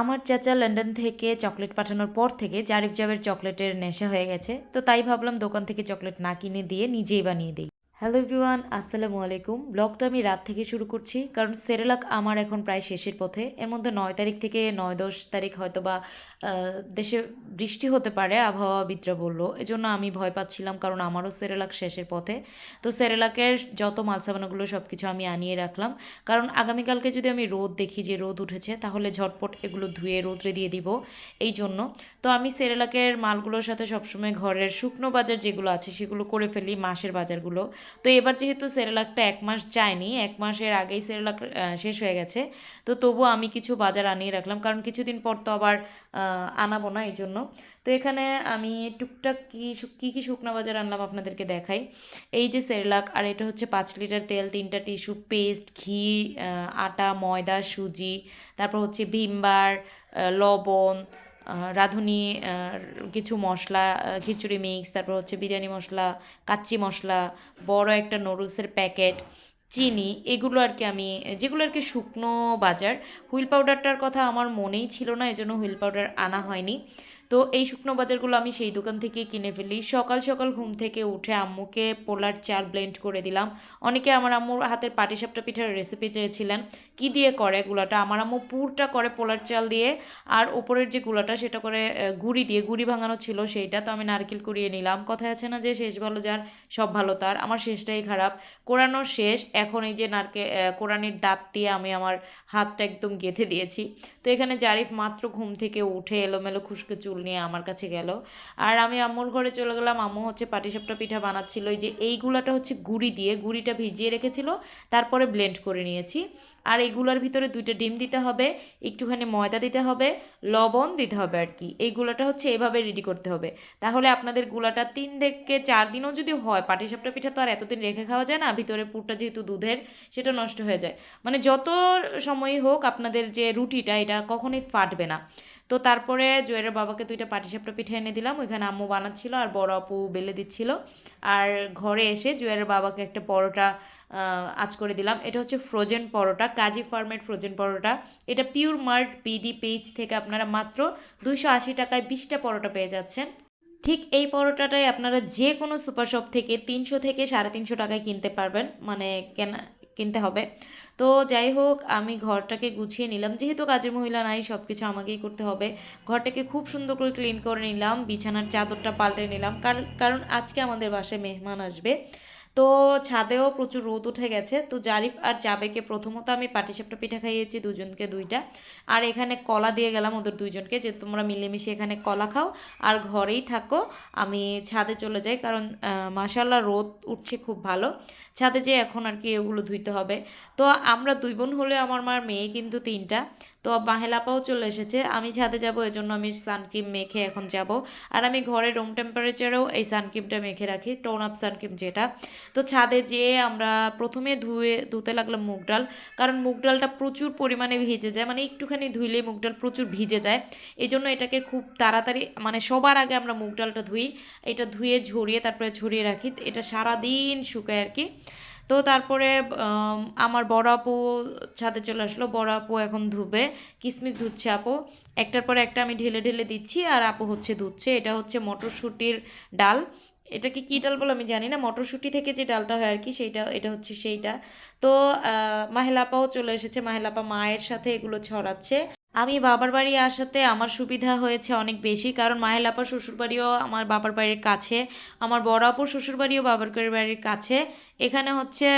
আমার চাচা লন্ডন থেকে চকলেট পাঠানোর পর থেকে জারিফ জাবের চকলেটের নেশা হয়ে গেছে, তো তাই ভাবলাম দোকান থেকে চকলেট না কিনে দিয়ে নিজেই বানিয়ে দিই। হ্যালো এভরিওয়ান, আসসালামু আলাইকুম। ব্লগটা আমি রাত থেকে শুরু করছি, কারণ সেরেলাক আমার এখন প্রায় শেষের পথে। এর মধ্যে নয় তারিখ থেকে নয় দশ তারিখ হয়তো বা দেশে বৃষ্টি হতে পারে, আবহাওয়া আবহাওয়াবিদরা বলল। এজন্য আমি ভয় পাচ্ছিলাম, কারণ আমারও সেরেলাক শেষের পথে। তো সেরেলাকের যত মাল সাবানাগুলো সব কিছু আমি আনিয়ে রাখলাম। কারণ আগামীকালকে যদি আমি রোদ দেখি যে রোদ উঠেছে, তাহলে ঝটপট এগুলো ধুয়ে রোদ্রে দিয়ে দিব। এই জন্য তো আমি সেরেলাকের মালগুলোর সাথে সবসময় ঘরের শুকনো বাজার যেগুলো আছে, সেগুলো করে ফেলি মাসের বাজারগুলো। তো এবার যেহেতু সেরেলাকটা এক মাস যায়নি, এক মাসের আগেই সেরেলাক শেষ হয়ে গেছে। তো তবুও আমি কিছু বাজার আনিয়ে রাখলাম, কারণ কিছুদিন পর তো আবার আনাবো না এই জন্য তো এখানে আমি টুকটাক কী কী কী শুকনো বাজার আনলাম আপনাদেরকে দেখাই। এই যে সেরেলাক, আর এটা হচ্ছে পাঁচ লিটার তেল, তিনটা টিস্যু, পেস্ট, ঘি আটা, ময়দা, সুজি, তারপর হচ্ছে ভিমবার লবণ রাঁধুনি কিছু মশলা খিচুড়ি মিক্স তারপর হচ্ছে বিরিয়ানি মশলা, কাচ্চি মশলা, বড় একটা নুডলসের প্যাকেট চিনি, এগুলো আর কি আমি, যেগুলো আর কি শুকনো বাজার। হুইল পাউডারটার কথা আমার মনেই ছিল না, এজন্য হুইল পাউডার আনা হয়নি। তো এই শুকনো বাজারগুলো আমি সেই দোকান থেকে কিনে ফেলি। সকাল সকাল ঘুম থেকে উঠে আম্মুকে পোলার চাল ব্লেন্ড করে দিলাম। অনেকে আমার আম্মুর হাতের পাটিসাপটা পিঠার রেসিপি চেয়েছিলেন, কি দিয়ে করে গুলাটা? আমার আম্মু পুরটা করে পোলার চাল দিয়ে আর ওপরের যে গুলাটা সেটা করে গুড়ি দিয়ে, গুড়ি ভাঙানো ছিল সেইটা তো আমি নারকেল কুড়িয়ে নিলাম। কথা আছে না যে শেষ ভালো যার, সব ভালো তার। আমার শেষটাই খারাপ। কোরানো শেষ, এখন এই যে নারকে কোরআনের দাঁত দিয়ে আমি আমার হাতটা একদম গেঁথে দিয়েছি। তো এখানে জারিফ মাত্র ঘুম থেকে উঠে এলোমেলো খুশকে চুল নিয়ে আমার কাছে গেল। আর আমি আম্মুর ঘরে চলে গেলাম। আম্মু হচ্ছে পাটিসাপটা পিঠা বানাচ্ছিল। এই যে এইগুলাটা হচ্ছে গুড়ি দিয়ে, গুড়িটা ভিজিয়ে রেখেছিল, তারপরে ব্লেন্ড করে নিয়েছি। আর এইগুলোর ভিতরে দুইটা ডিম দিতে হবে, একটুখানি ময়দা দিতে হবে, লবণ দিতে হবে আর কি। এই গুলাটা হচ্ছে এভাবে রেডি করতে হবে। তাহলে আপনাদের গুলাটা তিন থেকে চার দিনও যদি হয়, পাটিসাপটা পিঠা তো আর এতদিন রেখে খাওয়া যায় না, ভিতরে পুরটা যেহেতু দুধের, সেটা নষ্ট হয়ে যায়। মানে যত সময়ই হোক আপনাদের যে রুটিটা, এটা কখনোই ফাটবে না। তো তারপরে জয়ের বাবাকে দুইটা পাটিসাপটা পিঠে এনে দিলাম, ওইখানে আম্মু বানাচ্ছিল আর বড় আপু বেলে দিচ্ছিল। আর ঘরে এসে জয়ের বাবাকে একটা পরোটা আজ করে দিলাম। এটা হচ্ছে ফ্রোজেন পরোটা, কাজী ফার্মের ফ্রোজেন পরোটা। এটা পিওর মার্ট পিডি পেজ থেকে আপনারা মাত্র দুইশো আশি টাকায় বিশটা পরোটা পেয়ে যাচ্ছেন। ঠিক এই পরোটাটাই আপনারা যে কোনো সুপার শপ থেকে তিনশো থেকে সাড়ে তিনশো টাকায় কিনতে পারবেন। মানে কেনা কিনতে হবে। তো যাই হোক, আমি ঘরটাকে গুছিয়ে নিলাম। যেহেতু কাজের মহিলা নাই সব কিছু আমাকেই করতে হবে। ঘরটাকে খুব সুন্দর করে ক্লিন করে নিলাম। বিছানার চাদরটা পাল্টে নিলাম। কারণ আজকে আমাদের বাসায় মেহমান আসবে। তো ছাদেও প্রচুর রোদ উঠে গেছে। তো জারিফ আর জাবেকে প্রথমত আমি পাটিসাপটা পিঠা খাইয়েছি, দুজনকে দুইটা। আর এখানে কলা দিয়ে গেলাম ওদের দুইজনকে যে তোমরা মিলেমিশে এখানে কলা খাও। আর ঘরেই থাকো, আমি ছাদে চলে যাই কারণ মাসাল্লাহ রোদ উঠছে খুব ভালো। ছাদে যে এখন আর কি এগুলো ধুইতে হবে। তো আমরা দুই বোন হলে আমার মার মেয়ে কিন্তু তিনটা। তো মাহেলাপাও চলে এসেছে, আমি ছাদে যাব, এজন্য আমি সানক্রিম মেখে এখন যাব। আর আমি ঘরে রুম টেম্পারেচারেও এই সানক্রিমটা মেখে রাখি, টোন আপ সানক্রিম যেটা। তো ছাদে যেয়ে আমরা প্রথমে ধুয়ে, ধুতে লাগলাম মুগ ডাল। কারণ মুগ ডালটা প্রচুর পরিমাণে ভিজে যায়। মানে একটুখানি ধুইলে মুগ ডাল প্রচুর ভিজে যায়। এই জন্য এটাকে খুব তাড়াতাড়ি মানে সবার আগে আমরা মুগ ডালটা ধুই। এটা ধুয়ে ঝরিয়ে, তারপরে ঝরিয়ে রাখি। এটা সারাদিন শুকায় আর কি। তো তারপরে আমার বড় আপু ছাদে চলে আসলো। বড় আপু এখন ধুবে। কিসমিস ধুচ্ছে আপু। একটার পর একটা আমি ঢেলে ঢেলে দিচ্ছি আর আপু হচ্ছে ধুচ্ছে। এটা হচ্ছে মটরশুঁটির ডাল। এটাকে কী ডাল বলে আমি জানি না, মটরশুঁটি থেকে যে ডালটা হয় আর কি সেইটা, এটা হচ্ছে সেইটা। তো মাহেলাপাও চলে এসেছে মাহেলাপা মায়ের সাথে এগুলো ছড়াচ্ছে। আমি বাবার বাড়ি আসাতে আমার সুবিধা হয়েছে অনেক বেশি, কারণ মাহেলাপার শ্বশুরবাড়িও আমার বাবার বাড়ির কাছে, আমার বড় আপুর শ্বশুরবাড়িও বাবার বাড়ির কাছে। এখানে হচ্ছে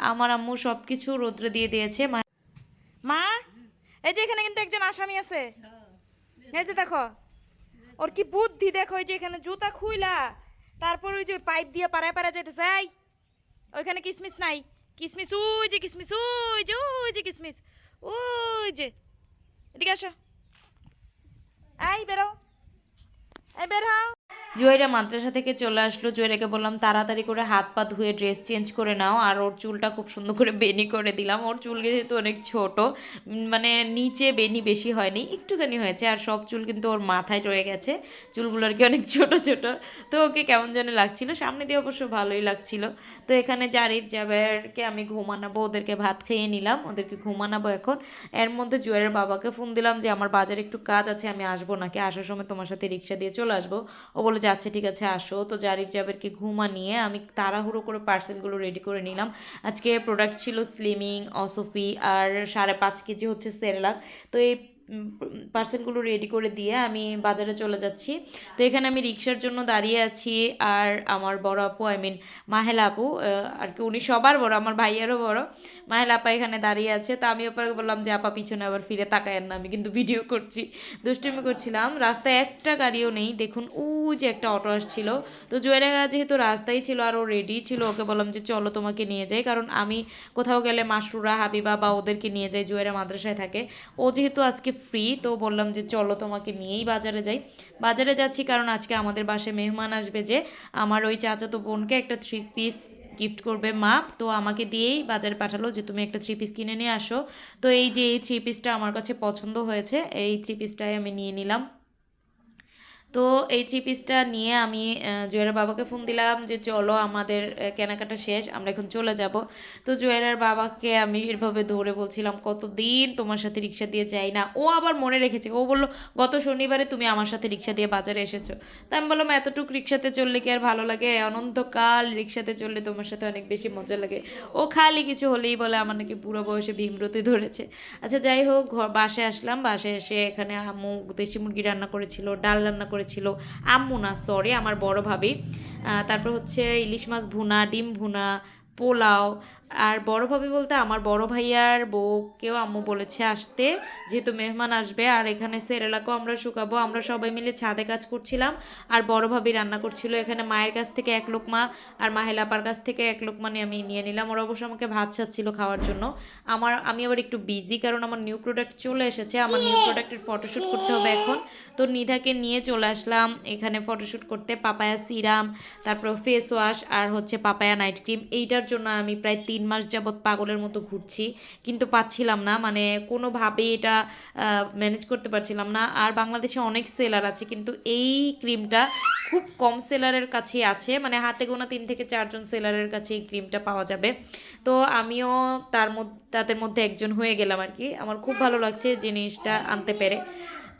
আমার আম্মু সব কিছু রৌদ্রে দিয়ে দিয়েছে, মা- এই যে এখানে কিন্তু একজন আসামি আছে। এই যে দেখো, ওর কি বুদ্ধি দেখো ওই যে এখানে জুতা খুইলা। তারপর ওই যে পাইপ দিয়ে পাড়ায় পাড়ায় যেতে চাই ওইখানে কিসমিস নাই। কিসমিস, ওই যে কিসমিস, ওই যে ওই যে কিসমিস, ওই যে। এদিকে আসো। এই, বেরো। এই, বের হও। জুয়েরা মাদ্রাসা থেকে চলে আসলো। জুয়েরাকে বললাম, তাড়াতাড়ি করে হাত পা ধুয়ে ড্রেস চেঞ্জ করে নাও। আর ওর চুলটা খুব সুন্দর করে বেনি করে দিলাম। ওর চুল যেহেতু অনেক ছোট মানে নিচে বেনি বেশি হয়নি, একটুখানি হয়েছে। আর সব চুল কিন্তু ওর মাথায় রয়ে গেছে। চুলগুলো আর কি অনেক ছোট ছোট। তো ওকে কেমন যেন লাগছিল। সামনে দিয়ে অবশ্য ভালোই লাগছিল। তো এখানে জারিফ জাবেরকে আমি ঘুমানাবো, ওদেরকে ভাত খেয়ে নিলাম। ওদেরকে ঘুমানাবো এখন। এর মধ্যে জুয়েলের বাবাকে ফোন দিলাম যে, আমার বাজারে একটু কাজ আছে, আমি আসব নাকি? আসার সময় তোমার সাথে রিক্সা দিয়ে চলে আসব। ও বলে যে আচ্ছা ঠিক আছে, আসো। তো জারিফ জাবেরকে ঘুমা নিয়ে আমি তাড়াহুড়ো করে পার্সেলগুলো রেডি করে নিলাম। আজকে প্রোডাক্ট ছিল স্লিমিং অসফি আর সাড়ে পাঁচ কেজি হচ্ছে সেরেলাক। তো এই পার্সেলগুলো রেডি করে দিয়ে আমি বাজারে চলে যাচ্ছি। তো এখানে আমি রিক্সার জন্য দাঁড়িয়ে আছি আর আমার বড় আপু আই মিন মাহেলা আপু আর কি উনি সবার বড়, আমার ভাইয়েরও বড়। মাহেলা আপা এখানে দাঁড়িয়ে আছে। তো আমি ওপারে বললাম যে, আপা, পিছনে আবার ফিরে তাকায়েন না। আমি কিন্তু ভিডিও করছি, দুষ্টুমি করছিলাম। রাস্তায় একটা গাড়িও নেই। দেখুন ও যে একটা অটো আসছিল। তো জুয়েরা যেহেতু রাস্তায় ছিল আর ও রেডি ছিল, ওকে বললাম যে, চলো তোমাকে নিয়ে যাই। কারণ আমি কোথাও গেলে মাসরুরা, হাবিবা বা ওদেরকে নিয়ে যাই জুয়েরা মাদ্রাসায় থাকে। ও যেহেতু আজকে ফ্রি তো বললাম যে চলো তোমাকে নিয়েই বাজারে যাই। বাজারে যাচ্ছি কারণ আজকে আমাদের বাসায় মেহমান আসবে যে, আমার ওই চাচাতো বোনকে একটা থ্রি পিস গিফট করবে মা, তো আমাকে দিয়েই বাজারে পাঠালো যে তুমি একটা থ্রি পিস কিনে নিয়ে আসো। তো এই যে এই থ্রি পিসটা আমার কাছে পছন্দ হয়েছে, এই থ্রি পিসটাই আমি নিয়ে নিলাম। তো এই থ্রি পিসটা নিয়ে আমি আহ, বাবাকে ফোন দিলাম যে চলো আমাদের কেনাকাটা শেষ আমরা এখন চলে যাব। তো জুয়েলের বাবাকে আমি এভাবে ধরে বলছিলাম কতদিন তোমার সাথে রিক্সা দিয়ে যাই না? ও আবার মনে রেখেছে ও বলল গত শনিবারে তুমি আমার সাথে রিক্সা দিয়ে বাজারে এসেছ। তা আমি বললাম এতটুকু রিক্সাতে চললে কি আর ভালো লাগে? অনন্তকাল রিক্সাতে চললে তোমার সাথে অনেক বেশি মজা লাগে। ও খালি কিছু হলেই বলে আমার নাকি পুরো বয়সে ভীমরতি ধরেছে। আচ্ছা যাই হোক ঘর বাসায় আসলাম বাসায় এসে এখানে আম্মু দেশি মুরগি রান্না করেছিল ডাল রান্না করেছিল। আম্মু না সরি আমার বড় ভাবি। তারপর হচ্ছে ইলিশ মাছ ভুনা, ডিম ভুনা, পোলাও আর বড় ভাবি বলতে আমার বড় ভাইয়ার বউকেও আম্মু বলেছে আসতে, যেহেতু মেহমান আসবে আর এখানে সেরেলাকেও আমরা শুকাবো, আমরা সবাই মিলে ছাদে কাজ করছিলাম আর বড় ভাবি রান্না করছিল। এখানে মায়ের কাছ থেকে এক লোকমা আর মাহেলাপার কাছ থেকে এক লোকমা নিয়ে আমি নিয়ে নিলাম। ওরা অবশ্য আমাকে ভাত চাচ্ছিল খাওয়ার জন্য। আমার, আমি আবার একটু বিজি কারণ আমার নিউ প্রোডাক্ট চলে এসেছে। আমার নিউ প্রোডাক্টের ফটোশ্যুট করতে হবে এখন। তো নিধাকে নিয়ে চলে আসলাম। এখানে ফটোশ্যুট করতে পাপায়া সিরাম তারপর ফেস ওয়াশ আর হচ্ছে পাপায়া নাইট ক্রিম এইটার জন্য আমি প্রায় তিন মাস যাবৎ পাগলের মতো ঘুরছি, কিন্তু পাচ্ছিলাম না। মানে কোনোভাবেই এটা ম্যানেজ করতে পারছিলাম না। আর বাংলাদেশে অনেক সেলার আছে, কিন্তু এই ক্রিমটা খুব কম সেলারের কাছেই আছে। মানে হাতে গোনা তিন থেকে চারজন সেলারের কাছে এই ক্রিমটা পাওয়া যাবে। তো আমিও তার মধ্যে, তাদের মধ্যে একজন হয়ে গেলাম আর কি। আমার খুব ভালো লাগছে জিনিসটা আনতে পেরে।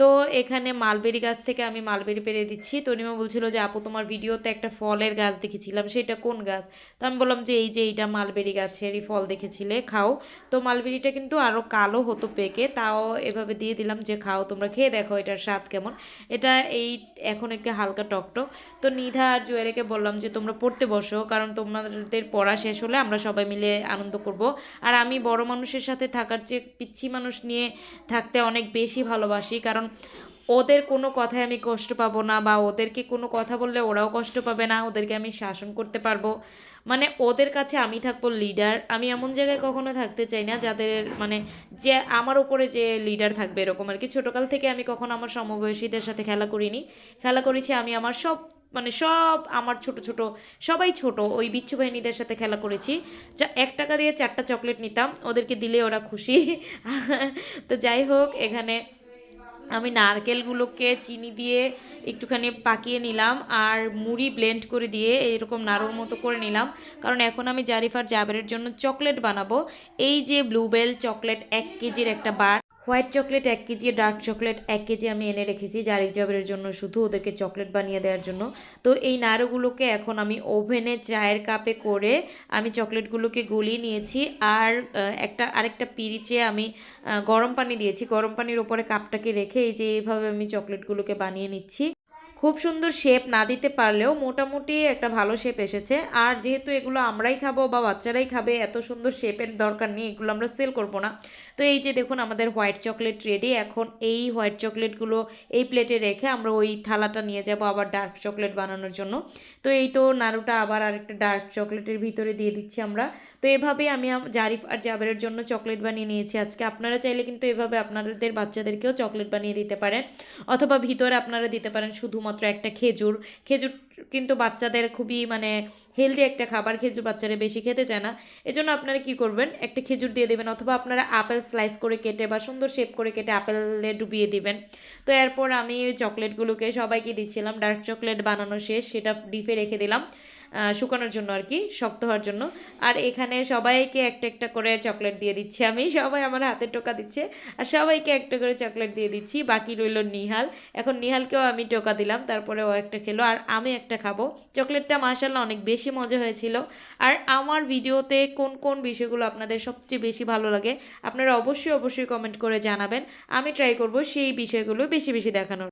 তো এখানে মালবেরি গাছ থেকে আমি মালবেরি পেরে দিচ্ছি। তনিমা বলছিল যে, আপু, তোমার ভিডিওতে একটা ফলের গাছ দেখেছিলাম, সেটা কোন গাছ? তো আমি বললাম যে, এই যে এইটা মালবেরি গাছেরই ফল দেখেছিলে, খাও। তো মালবেরিটা কিন্তু আরও কালো হতো পেকে, তাও এভাবে দিয়ে দিলাম যে, খাও, তোমরা খেয়ে দেখো এটার স্বাদ কেমন। এটা এই এখন একটু হালকা টকটক। তো নিধা আর জুয়েলেকে বললাম যে, তোমরা পড়তে বসো, কারণ তোমাদের পড়া শেষ হলে আমরা সবাই মিলে আনন্দ করব। আর আমি বড় মানুষের সাথে থাকার চেয়ে পিচ্ছি মানুষ নিয়ে থাকতে অনেক বেশি ভালোবাসি, কারণ ওদের কোনো কথায় আমি কষ্ট পাবো না বা ওদেরকে কোনো কথা বললে ওরাও কষ্ট পাবে না, ওদেরকে আমি শাসন করতে পারব। মানে ওদের কাছে আমি থাকব লিডার। আমি এমন জায়গায় কখনো থাকতে চাই না যাদের মানে যে আমার উপরে যে লিডার থাকবে এরকম আর কি। ছোটোকাল থেকে আমি কখনো আমার সমবয়সীদের সাথে খেলা করিনি। খেলা করেছি আমি আমার সব মানে সব আমার ছোট ছোট, সবাই ছোট, ওই বিচ্ছু বাহিনীদের সাথে খেলা করেছি। যা এক টাকা দিয়ে চারটা চকলেট নিতাম, ওদেরকে দিলে ওরা খুশি। তো যাই হোক, এখানে আমি নারকেলগুলোকে চিনি দিয়ে একটুখানি পাকিয়ে নিলাম আর মুড়ি ব্লেন্ড করে দিয়ে এরকম নাড়ুর মতো করে নিলাম। কারণ এখন আমি জারিফার জাবেরের জন্য চকলেট বানাবো। এই যে ব্লুবেল চকলেট এক কেজির একটা বার হোয়াইট চকলেট এক কেজি, ডার্ক চকলেট এক কেজি আমি এনে রেখেছি জারিক জাবের জন্য শুধু ওদেরকে চকলেট বানিয়ে দেওয়ার জন্য। তো এই নাড়ুগুলোকে এখন আমি ওভেনে চায়ের কাপে করে আমি চকলেটগুলোকে গলিয়ে নিয়েছি আর একটা, আরেকটা পিরিচে আমি গরম পানি দিয়েছি। গরম পানির ওপরে কাপটাকে রেখে এই যে এইভাবে আমি চকলেটগুলোকে বানিয়ে নিচ্ছি। খুব সুন্দর শেপ না দিতে পারলেও মোটামুটি একটা ভালো শেপ এসেছে। আর যেহেতু এগুলো আমরাই খাব বা বাচ্চারাই খাবে, এত সুন্দর শেপের দরকার নেই, এগুলো আমরা সেল করব না। তো এই যে দেখুন আমাদের হোয়াইট চকলেট রেডি এখন এই হোয়াইট চকলেটগুলো এই প্লেটে রেখে আমরা ওই থালাটা নিয়ে যাব আবার ডার্ক চকলেট বানানোর জন্য। তো এই তো নাড়ুটা আবার আরেকটা ডার্ক চকলেটের ভিতরে দিয়ে দিচ্ছি আমরা। তো এভাবেই আমি জারিফ আর জাবেরের জন্য চকলেট বানিয়ে নিয়েছি আজকে। আপনারা চাইলে কিন্তু এভাবে আপনাদের বাচ্চাদেরকেও চকলেট বানিয়ে দিতে পারেন, অথবা ভিতরে আপনারা দিতে পারেন শুধু শুধুমাত্র একটা খেজুর। খেজুর কিন্তু বাচ্চাদের খুবই মানে হেলদি একটা খাবার, খেজুর বাচ্চারা বেশি খেতে চায় না। এই জন্য আপনারা কি করবেন? একটা খেজুর দিয়ে দেবেন অথবা আপনারা আপেল স্লাইস করে কেটে বা সুন্দর শেপ করে কেটে আপেলে ডুবিয়ে দিবেন। তো এরপর আমি চকলেটগুলোকে সবাইকে দিচ্ছিলাম। ডার্ক চকলেট বানানো শেষ, সেটা ডিপে রেখে দিলাম। শুকানোর জন্য আর কি, শক্ত হওয়ার জন্য। আর এখানে সবাইকে একটা একটা করে চকলেট দিয়ে দিচ্ছি আমি। সবাই আমার হাতে টোকা দিচ্ছে। আর সবাইকে একটা করে চকলেট দিয়ে দিচ্ছি। বাকি রইল নিহাল। এখন নিহালকেও আমি টোকা দিলাম, তারপরে ও একটা খেলো। আর আমি একটা খাব। চকলেটটা মাসাল্লাহ অনেক বেশি মজা হয়েছিল। আর আমার ভিডিওতে কোন কোন বিষয়গুলো আপনাদের সবচেয়ে বেশি ভালো লাগে, আপনারা অবশ্যই অবশ্যই কমেন্ট করে জানাবেন। আমি ট্রাই করব সেই বিষয়গুলো বেশি বেশি দেখানোর।